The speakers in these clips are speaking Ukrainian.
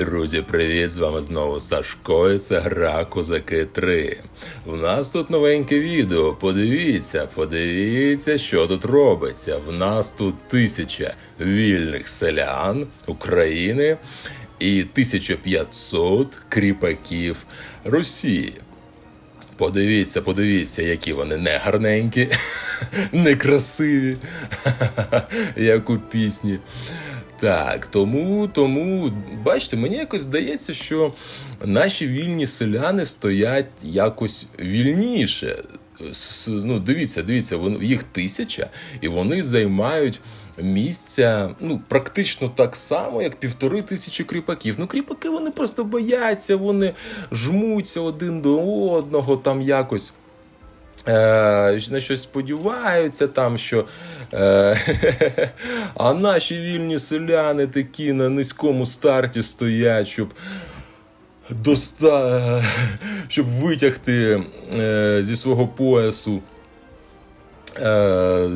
Друзі, привіт! З вами знову Сашко. і Це гра Козаки 3. У нас тут новеньке відео. Подивіться, подивіться, що тут робиться. В нас тут тисяча вільних селян України і 1500 кріпаків Росії. Подивіться, подивіться, які вони не гарненькі, не красиві, як у пісні. Так, тому, тому, бачите, мені якось здається, що наші вільні селяни стоять якось вільніше. Ну, дивіться, дивіться, їх тисяча, і вони займають місця ну, практично так само, як півтори тисячі кріпаків. Ну, кріпаки вони просто бояться, вони жмуться один до одного там якось. Е, на щось сподіваються там, що е, а наші вільні селяни такі на низькому старті стоять, щоб доста... щоб витягти е, зі свого поясу. Е,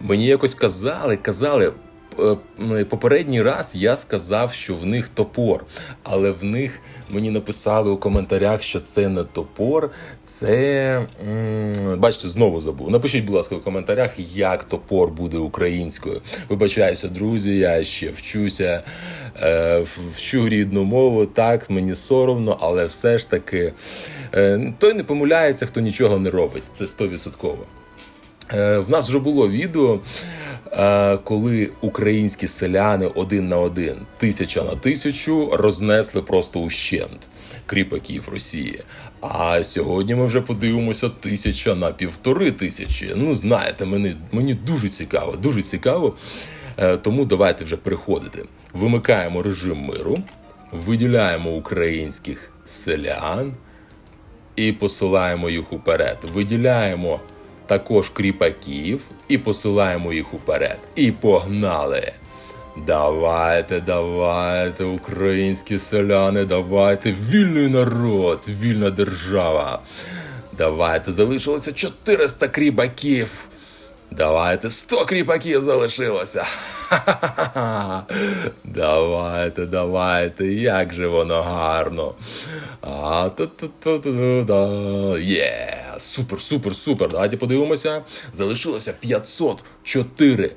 мені якось казали, казали. Е, Попередній раз я сказав, що в них топор, але в них мені написали у коментарях, що це не топор, це бачите, знову забув. Напишіть, будь ласка, в коментарях, як топор буде українською. Вибачаюся, друзі, я ще вчуся, е, вчу рідну мову. Так, мені соромно, але все ж таки е, той не помиляється, хто нічого не робить. Це 100%. Е, В нас вже було відео, коли українські селяни один на один, тисяча на тисячу, рознесли просто ущент кріпаків Росії. А сьогодні ми вже подивимося тисяча на півтори тисячі. Ну, знаєте, мені, мені дуже цікаво, дуже цікаво. Е, Тому давайте вже переходити. Вимикаємо режим миру, виділяємо українських селян і посилаємо їх уперед. Виділяємо також кріпаків і посилаємо їх уперед. І погнали! Давайте, давайте, українські селяни, давайте, вільний народ, вільна держава. Давайте, залишилося 400 кріпаків. Давайте 100 кріпаків залишилося. Ха-ха-ха. Давайте, давайте, як же воно гарно. А ту ту ту ту да Є, супер, супер, супер. Давайте подивимося. Залишилося 504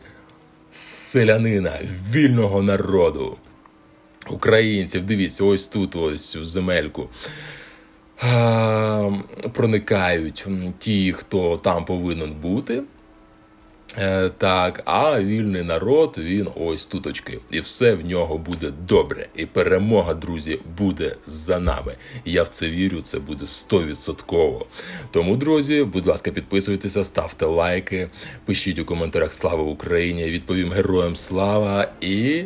селянина вільного народу. Українців, дивіться, ось тут, ось в земельку. Проникають ті, хто там повинен бути. Е, так, а вільний народ, він ось туточки. І все в нього буде добре. І перемога, друзі, буде за нами. Я в це вірю, це буде 100%. Тому, друзі, будь ласка, підписуйтеся, ставте лайки, пишіть у коментарях Слава Україні! Відповім героям слава і.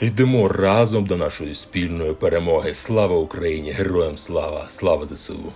Йдемо разом до нашої спільної перемоги. Слава Україні! Героям слава! Слава ЗСУ!